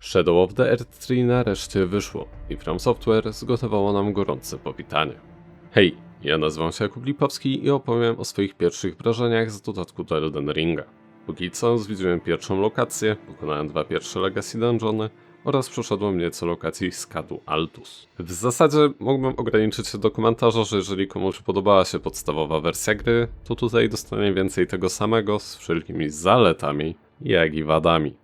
Shadow of the Earth 3 nareszcie wyszło i From Software zgotowało nam gorące powitanie. Hej, ja nazywam się Jakub Lipowski i opowiem o swoich pierwszych wrażeniach z dodatku do Elden Ringa. Póki co zwiedziłem pierwszą lokację, pokonałem dwa pierwsze Legacy Dungeony oraz przeszedłem nieco lokacji Skadu Altus. W zasadzie mógłbym ograniczyć się do komentarza, że jeżeli komuś podobała się podstawowa wersja gry, to tutaj dostanie więcej tego samego z wszelkimi zaletami, jak i wadami.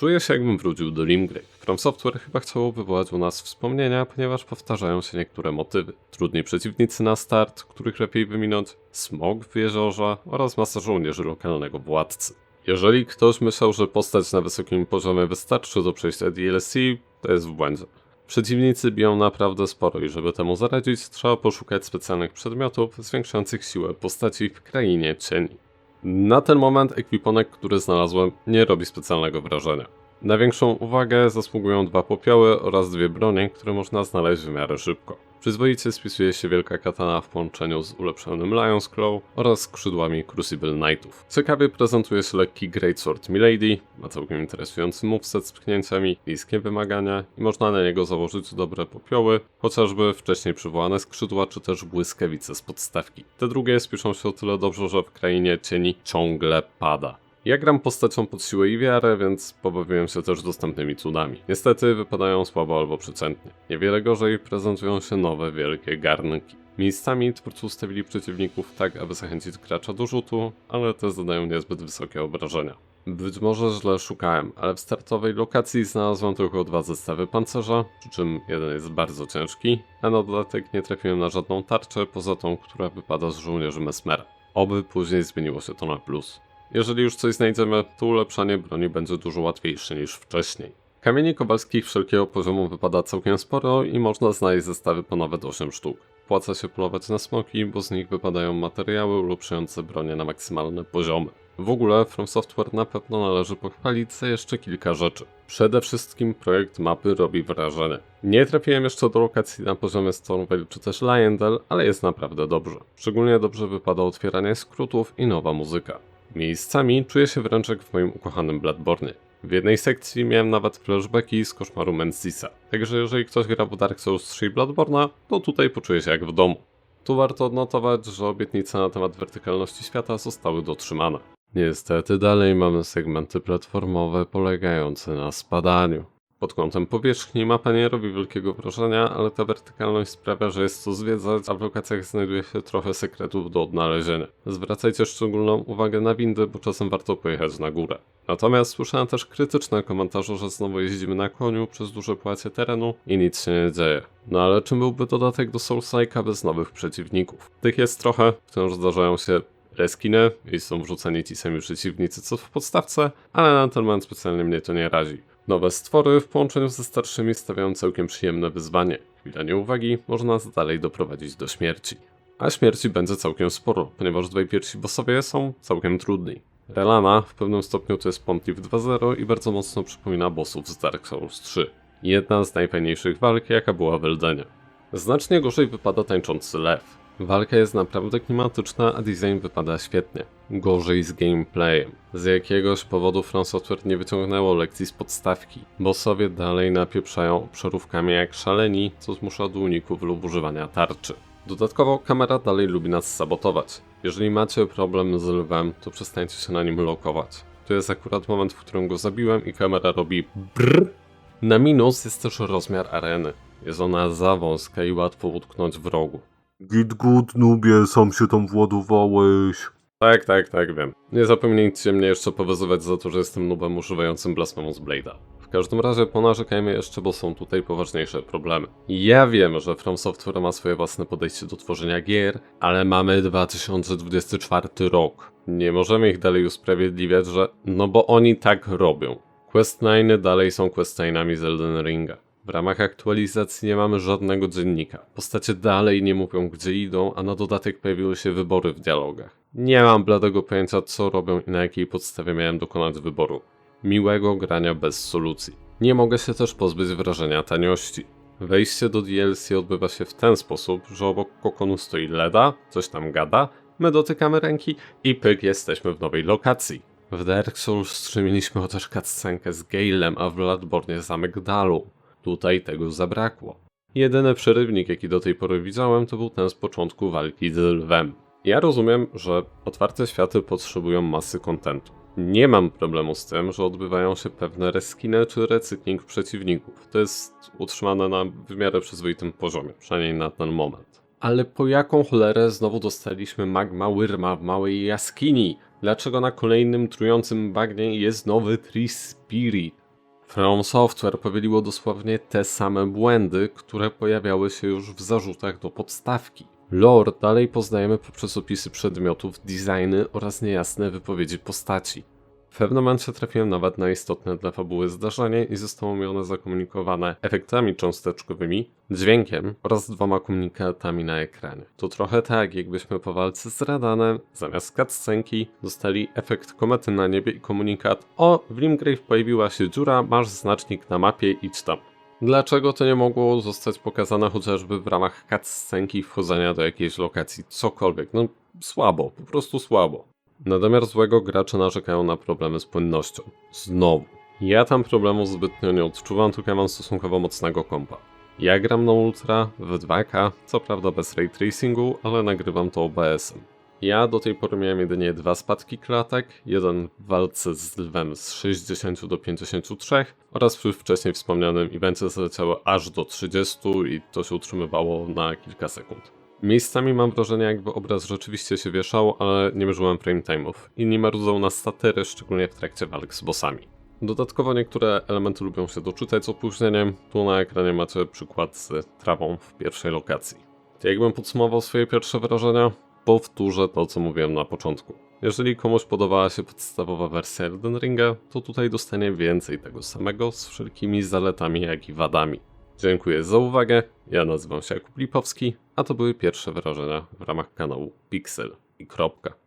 Czuję się jakbym wrócił do Limgrave. From Software chyba chciało wywołać u nas wspomnienia, ponieważ powtarzają się niektóre motywy. Trudni przeciwnicy na start, których lepiej wyminąć, smog w jeziorze oraz masa żołnierzy lokalnego władcy. Jeżeli ktoś myślał, że postać na wysokim poziomie wystarczy do przejścia DLC, to jest w błędzie. Przeciwnicy biją naprawdę sporo i żeby temu zaradzić, trzeba poszukać specjalnych przedmiotów zwiększających siłę postaci w krainie cieni. Na ten moment ekwipunek, który znalazłem, nie robi specjalnego wrażenia. Na większą uwagę zasługują dwa popioły oraz dwie bronie, które można znaleźć w miarę szybko. Przyzwoicie spisuje się wielka katana w połączeniu z ulepszonym Lion's Claw oraz skrzydłami Crucible Knightów. Ciekawie prezentuje się lekki Greatsword Milady, ma całkiem interesujący moveset z pchnięciami, niskie wymagania i można na niego założyć dobre popioły, chociażby wcześniej przywołane skrzydła czy też błyskawice z podstawki. Te drugie spiszą się o tyle dobrze, że w krainie cieni ciągle pada. Ja gram postacią pod siłę i wiarę, więc pobawiłem się też dostępnymi cudami. Niestety wypadają słabo albo przeciętnie. Niewiele gorzej prezentują się nowe wielkie garnki. Miejscami twórcy ustawili przeciwników tak, aby zachęcić gracza do rzutu, ale te zadają niezbyt wysokie obrażenia. Być może źle szukałem, ale w startowej lokacji znalazłem tylko dwa zestawy pancerza, przy czym jeden jest bardzo ciężki, a na dodatek nie trafiłem na żadną tarczę poza tą, która wypada z żołnierzy Mesmera. Oby później zmieniło się to na plus. Jeżeli już coś znajdziemy, to ulepszanie broni będzie dużo łatwiejsze niż wcześniej. Kamieni kowalskich wszelkiego poziomu wypada całkiem sporo i można znaleźć zestawy po nawet 8 sztuk. Płaca się polować na smoki, bo z nich wypadają materiały ulepszające bronię na maksymalne poziomy. W ogóle From Software na pewno należy pochwalić za jeszcze kilka rzeczy. Przede wszystkim projekt mapy robi wrażenie. Nie trafiłem jeszcze do lokacji na poziomie Stormvale czy też Lyondale, ale jest naprawdę dobrze. Szczególnie dobrze wypada otwieranie skrótów i nowa muzyka. Miejscami czuję się wręcz jak w moim ukochanym Bloodborne. W jednej sekcji miałem nawet flashbacki z koszmaru Menzisa, także jeżeli ktoś gra w Dark Souls 3 i Bloodborne'a, to tutaj poczuje się jak w domu. Tu warto odnotować, że obietnice na temat wertykalności świata zostały dotrzymane. Niestety dalej mamy segmenty platformowe polegające na spadaniu. Pod kątem powierzchni mapa nie robi wielkiego wrażenia, ale ta wertykalność sprawia, że jest co zwiedzać, a w lokacjach znajduje się trochę sekretów do odnalezienia. Zwracajcie szczególną uwagę na windy, bo czasem warto pojechać na górę. Natomiast słyszałem też krytyczne komentarze, że znowu jeździmy na koniu przez duże płacie terenu i nic się nie dzieje. No ale czym byłby dodatek do Soulslike'a bez nowych przeciwników? Tych jest trochę, wciąż zdarzają się reskiny i są wrzucani ci sami przeciwnicy co w podstawce, ale na ten moment specjalnie mnie to nie razi. Nowe stwory w połączeniu ze starszymi stawiają całkiem przyjemne wyzwanie. Chwila nieuwagi może nas dalej doprowadzić do śmierci. A śmierci będzie całkiem sporo, ponieważ dwaj pierwsi bossowie są całkiem trudni. Relana w pewnym stopniu to jest Pontiff 2.0 i bardzo mocno przypomina bossów z Dark Souls 3. Jedna z najfajniejszych walk, jaka była w Eldenie. Znacznie gorzej wypada tańczący lew. Walka jest naprawdę klimatyczna, a design wypada świetnie. Gorzej z gameplayem. Z jakiegoś powodu From Software nie wyciągnęło lekcji z podstawki. Bossowie dalej napieprzają obszarówkami jak szaleni, co zmusza dłużników lub używania tarczy. Dodatkowo kamera dalej lubi nas sabotować. Jeżeli macie problem z lwem, to przestańcie się na nim lokować. To jest akurat moment, w którym go zabiłem i kamera robi brrr. Na minus jest też rozmiar areny. Jest ona za wąska i łatwo utknąć w rogu. Git good, nubie, sam się tam władowałeś. Tak, tak, tak, wiem. Nie zapomnijcie mnie jeszcze powyzywać za to, że jestem nubem używającym Blasphemous Blade'a. W każdym razie ponarzekajmy jeszcze, bo są tutaj poważniejsze problemy. Ja wiem, że From Software ma swoje własne podejście do tworzenia gier, ale mamy 2024 rok. Nie możemy ich dalej usprawiedliwiać, że no bo oni tak robią. Quest 9 dalej są Quest 9 z Elden Ringa. W ramach aktualizacji nie mamy żadnego dziennika. Postacie dalej nie mówią gdzie idą, a na dodatek pojawiły się wybory w dialogach. Nie mam bladego pojęcia co robią i na jakiej podstawie miałem dokonać wyboru. Miłego grania bez solucji. Nie mogę się też pozbyć wrażenia taniości. Wejście do DLC odbywa się w ten sposób, że obok kokonu stoi Leda, coś tam gada, my dotykamy ręki i pyk jesteśmy w nowej lokacji. W Dark Souls strzemiliśmy chociaż cutscenkę z Galem, a w Bloodborne zamek Dalu. Tutaj tego zabrakło. Jedyny przerywnik, jaki do tej pory widziałem, to był ten z początku walki z lwem. Ja rozumiem, że otwarte światy potrzebują masy kontentu. Nie mam problemu z tym, że odbywają się pewne reskiny czy recykling przeciwników. To jest utrzymane na w miarę przyzwoitym poziomie, przynajmniej na ten moment. Ale po jaką cholerę znowu dostaliśmy magma Wyrma w małej jaskini? Dlaczego na kolejnym trującym bagnie jest nowy Tree Spirit? From Software powieliło dosłownie te same błędy, które pojawiały się już w zarzutach do podstawki. Lore dalej poznajemy poprzez opisy przedmiotów, designy oraz niejasne wypowiedzi postaci. W pewnym momencie trafiłem nawet na istotne dla fabuły zdarzenie i zostało mi one zakomunikowane efektami cząsteczkowymi, dźwiękiem oraz dwoma komunikatami na ekranie. To trochę tak, jakbyśmy po walce z Radanem zamiast cutscenki dostali efekt komety na niebie i komunikat o, w Limgrave pojawiła się dziura, masz znacznik na mapie, idź tam. Dlaczego to nie mogło zostać pokazane chociażby w ramach cutscenki wchodzenia do jakiejś lokacji, cokolwiek? No słabo, po prostu słabo. Na domiar złego gracze narzekają na problemy z płynnością. Znowu. Ja tam problemu zbytnio nie odczuwam, tylko ja mam stosunkowo mocnego kompa. Ja gram na Ultra w 2K, co prawda bez ray tracingu, ale nagrywam to OBS-em. Ja do tej pory miałem jedynie dwa spadki klatek, jeden w walce z lwem z 60 do 53 oraz przy wcześniej wspomnianym evencie zleciały aż do 30 i to się utrzymywało na kilka sekund. Miejscami mam wrażenie, jakby obraz rzeczywiście się wieszał, ale nie mierzyłem frame time'ów. Inni marudzą na statery, szczególnie w trakcie walk z bossami. Dodatkowo niektóre elementy lubią się doczytać z opóźnieniem. Tu na ekranie macie przykład z trawą w pierwszej lokacji. Jakbym podsumował swoje pierwsze wrażenia, powtórzę to, co mówiłem na początku. Jeżeli komuś podobała się podstawowa wersja Elden Ringa, to tutaj dostanie więcej tego samego z wszelkimi zaletami, jak i wadami. Dziękuję za uwagę. Ja nazywam się Jakub Lipowski, a to były pierwsze wrażenia w ramach kanału Pixel i kropka.